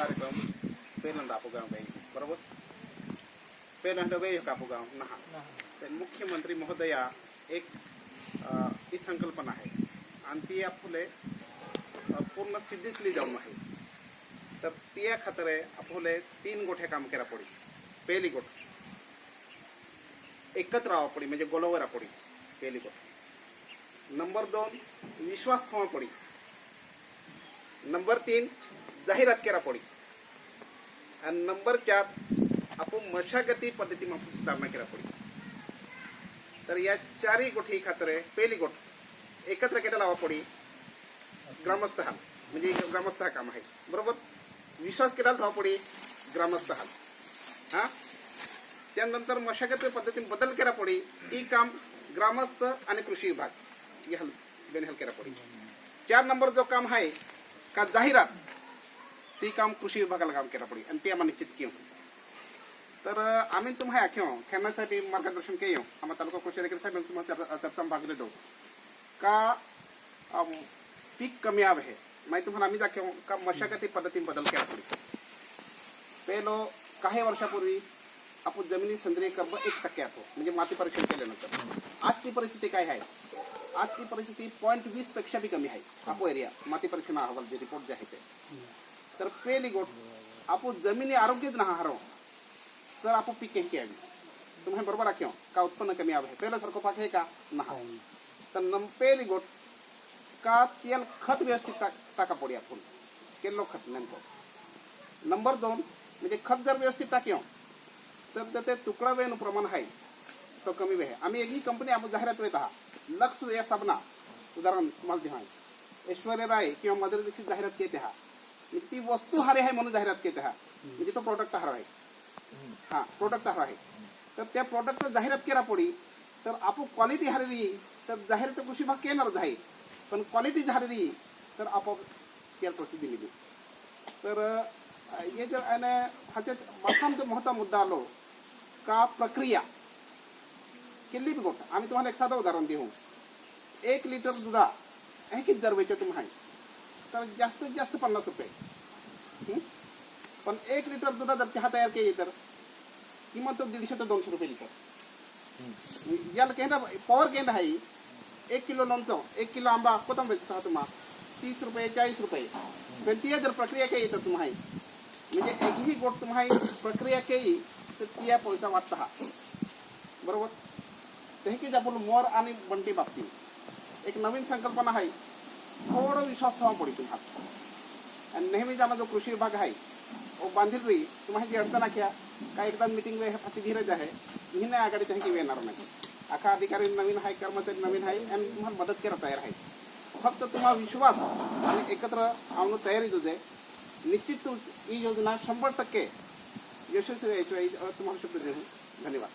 कार्यक्रम पहिल्यांदा आपू गाव काही बरोबर? पहिल्यांदा वे एक आपू नहा. तर मुख्यमंत्री महोदया एक अ, ही संकल्पना आहे. आणि ती आपले अ, पूर्ण सिद्धीसली जाऊन आहे. तर त्या खातर आपले तीन गोठे काम करा पडी पहिली गोठ. एकत्र राहावं पडी म्हणजे गोलावर पडी पहिली गोठ. नंबर दोन विश्वास ठेवा पडी नंबर तीन जाहिरात करा पडी आणि नंबर चार आपण मशागती पद्धतीમાં आपण सुधारणा केला पडी तर या चारही गोठी खातर पहिली गोठ एकत्र केला लावा पडी ग्रामस्थ हाल म्हणजे ग्रामस्थ हा काम आहे. बरोबर? विश्वास केला धावा पडी ग्रामस्थ हाल. हा? त्यानंतर मशागत पद्धतीने बदल करा पडी ही काम ग्रामस्थ आणि कृषी विभाग या हल बेन हल केला पडी चार नंबर जो काम आहे का जाहिरात ती काम कृषी विभागाला काम केला पडी आणि ते आम्हाला निश्चित केलं. तर आम्ही तुम्हाला आख्यो खेळण्यासाठी मार्गदर्शन केलं. आम्हाला तालुका कृषी अधिकारी साहेब तुम्हाला चर्चा भाग देतो का पीक कमी आव आहे माहिती तुम्हाला आम्ही दाखव का मशागती पद्धतीने बदल केला पडी पहिलो काही वर्षापूर्वी आपण जमिनी सेंद्रिय कर्ब एक टक्के आतो म्हणजे माती परीक्षण केल्यानंतर. आजची परिस्थिती काय आहे? आजची परिस्थिती पॉईंट वीसपेक्षा बी कमी आहे. आपो एरिया माती परीक्षण अहवाल जे रिपोर्ट जे आहे ते. तर पहिली गोष्ट आपण जमिनी आरोग्यच ना हरव. तर आपण पीक काही घ्यावी तुम्ही बरोबर राख्यो का उत्पन्न कमी आहे? पहिल्यासारखं पाक आहे का? नाही. तर नम पहिली गोष्ट का तेल खत व्यवस्थित टाक टाका पडी आपण. केलो खत नेमकं. नंबर दोन म्हणजे खत जर व्यवस्थित टाक्यो तर ते- तुकडा वेळेनं प्रमाण आहे. तो कमी वेळ आम्ही एकही कंपनी आपण जाहिरात वेत आहात. लक्ष या साबणा. उदाहरण तुम्हाला देहा ऐश्वर्या राय किंवा मदर दीक्षित जाहिरात केते हा म्हणजे ती वस्तू हारे आहे म्हणून जाहिरात केली हा म्हणजे तो प्रोडक्ट हार आहे. हा प्रोडक्ट हार आहे. तर त्या प्रोडक्ट जाहिरात केला पडी तर आपण क्वालिटी हरली तर जाहिरात कृषी भाग केणारच आहे पण क्वालिटी हरली तर आपोआप त्याला प्रसिद्धी मिळली. तर हे जे आहे ना ह्याच्यात जो मोठा मुद्दा आलो का प्रक्रिया. केली बी गोट आम्ही तुम्हाला एक साधं उदाहरण देऊ. एक लिटर दुधा हे किती जर वेचे तुम्ही तर जास्तीत जास्त पन्नास रुपये? पण एक लिटर दुधा जर चहा तयार केली तर किंमत तो दीडशे ते दोनशे रुपये लिटर. याला केंद्र पॉवर केंद्र आहे. एक किलो लोणचं एक किलो आंबा कोथम वेचता हा तुम्हा. तीस रुपये चाळीस रुपये. पण ती जर प्रक्रिया केली तर तुम्हाला म्हणजे एकही गोष्ट तुम्हाला प्रक्रिया केली तर ती पैसा वाचता हा. बरोबर? हे की आपण मोर आणि बंटी बाबतीत. एक नवीन संकल्पना आहे. थोडं विश्वास ठेवा पुढे तुम्हाला आणि नेहमीच आम्हाला जो कृषी विभाग आहे ओ बांधील रही तुम्हाला जी अडचण आख्या. काय एकदा मिटिंग वे फाशी धीरज आहे. मी नाही आघाडी त्यांनी येणार नाही. आखा अधिकारी नवीन आहे कर्मचारी नवीन आहे आणि तुम्हाला मदत करायला तयार आहे. फक्त तुम्हाला विश्वास आणि एकत्र आणून तयारी जो आहे निश्चित ही योजना शंभर टक्के यशस्वी व्हायची. तुम्हाला शब्द देऊ धन्यवाद.